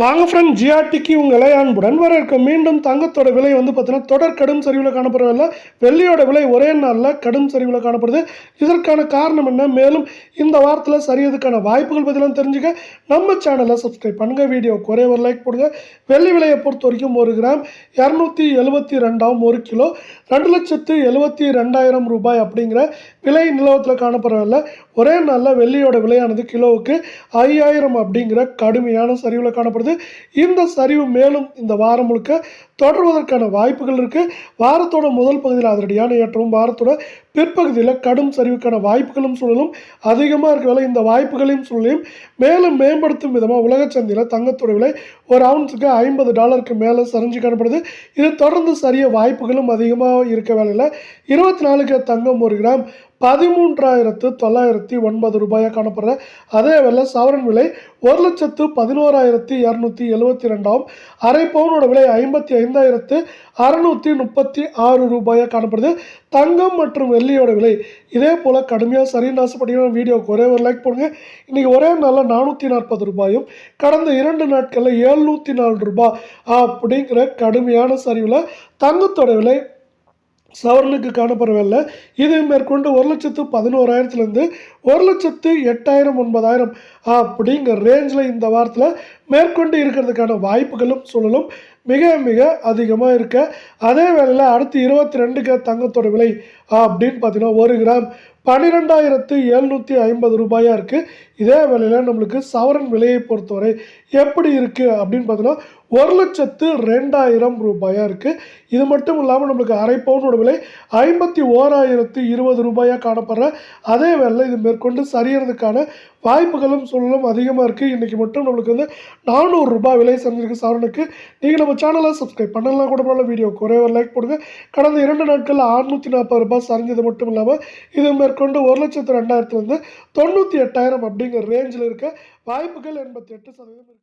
வாங்க ஃப்ரெண்ட் ஜிஆர்டிக்கு உங்களை அன்புடன் வரவேற்க மீண்டும் தங்கத்தோட விலை வந்து பார்த்தீங்கன்னா தொடர் கடும் சரிவில் காணப்படவில்லை வெள்ளியோட விலை ஒரே நாளில் கடும் சரிவில் காணப்படுது. இதற்கான காரணம் என்ன? மேலும் இந்த வாரத்தில் சரியதுக்கான வாய்ப்புகள் பற்றிலாம் தெரிஞ்சுக்க நம்ம சேனலை சப்ஸ்கிரைப் பண்ணுங்கள் வீடியோ ஒரே ஒரு லைக் போடுங்க. வெள்ளி விலையை பொறுத்த வரைக்கும் ஒரு கிராம் இரநூத்தி எழுபத்தி ரெண்டாம் ஒரு கிலோ. ரெண்டு லட்சத்து எழுபத்தி ரெண்டாயிரம் ரூபாய் அப்படிங்கிற விலை நிலவரத்தில் காணப்படவில்லை ஒரே நாளில் வெள்ளியோட விலையானது கிலோவுக்கு ஐயாயிரம் அப்படிங்கிற கடுமையான சரிவில் காணப்படுது. இந்த சரிவு மேலும் இந்த வாரம் முழுக்க தொடர்வதற்கான வாய்ப்புகள் இருக்குது வாரத்தோட முதல் பகுதியில் அதிரடியான ஏற்றமும் வாரத்தோட பிற்பகுதியில் கடும் சரிவுக்கான வாய்ப்புகளும் சூழலும் அதிகமாக இருக்கிறதால இந்த வாய்ப்புகளையும் சூழலையும் மேலும் மேம்படுத்தும் விதமாக உலக சந்தையில் தங்கத்தோட விலை ஒரு அவுன்ஸுக்கு ஐம்பது டாலருக்கு மேலே சரிஞ்சு காணப்படுது. இது தொடர்ந்து சரிய வாய்ப்புகளும் அதிகமாக இருக்க வேலையில் இருபத்தி நாலுக்கு தங்கம் ஒரு கிராம் பதிமூன்றாயிரத்து தொள்ளாயிரத்தி ஒன்பது ரூபாயாக காணப்படுற அதே வேலை சவரன் விலை ஒரு லட்சத்து பதினோராயிரத்தி இரநூத்தி எழுபத்தி ரெண்டாம் அரை பவுனோட விலை ஐம்பத்தி ஐந்தாயிரத்து அறநூற்றி முப்பத்தி ஆறு ரூபாயாக காணப்படுது. தங்கம் மற்றும் வெள்ளியோட விலை இதே போல் கடுமையாக சரின்னு ஆசைப்பட்டீங்கன்னா வீடியோக்கு ஒரே ஒரு லைக் போடுங்க. இன்றைக்கி ஒரே நாளில் நானூற்றி நாற்பது ரூபாயும் கடந்த இரண்டு நாட்களில் ஏழ்நூற்றி நாலு ரூபாய் அப்படிங்கிற கடுமையான சரிவில் தங்கத்தோட விலை சவரனுக்கு காணப்படவில்லை. இது மேற்கொண்டு ஒரு லட்சத்து பதினோராயிரத்துலேருந்து ஒரு லட்சத்து எட்டாயிரம் ஒன்பதாயிரம் அப்படிங்கிற ரேஞ்சில் இந்த வாரத்தில் மேற்கொண்டு இருக்கிறதுக்கான வாய்ப்புகளும் சூழலும் மிக மிக அதிகமாக இருக்க. அதே வேளையில் அடுத்து இருபத்தி ரெண்டுக்கு தங்கத்தோட விலை அப்படின்னு பார்த்தீங்கன்னா ஒரு கிராம் பன்னிரெண்டாயிரத்து எழுநூற்றி ஐம்பது ரூபாயாக இருக்குது இதே வேளையில் நம்மளுக்கு சவரன் விலையை பொறுத்தவரை எப்படி இருக்குது அப்படின்னு பார்த்தீங்கன்னா ஒரு லட்சத்து ரெண்டாயிரம் ரூபாயாக இருக்குது இது மட்டும் இல்லாமல் நம்மளுக்கு அரை பவுனோட விலை ஐம்பத்தி ஓராயிரத்து இருபது ரூபாயாக காணப்படுற. அதே வேளையில் இது மேற்கொண்டு சரியறதுக்கான வாய்ப்புகளும் சூழலும் அதிகமாக இருக்குது இன்றைக்கி மட்டும் நம்மளுக்கு வந்து நானூறு ரூபாய் விலை செஞ்சிருக்கு சவரனுக்கு. நீங்கள் நம்ம சேனலை சப்ஸ்கிரைப் பண்ணலாம் கூட போல வீடியோ ஒரே ஒரு லைக் போடுங்க. கடந்த இரண்டு நாட்களில் அறுநூற்றி நாற்பது ரூபாய் சரிஞ்சது மட்டும் இல்லாமல் இது மேற்கொண்டு ஒரு லட்சத்து ரெண்டாயிரத்துலேருந்து தொண்ணூற்றி எட்டாயிரம் அப்படிங்கிற ரேஞ்சில் இருக்க வாய்ப்புகள் எண்பத்தி எட்டு சதவீதம்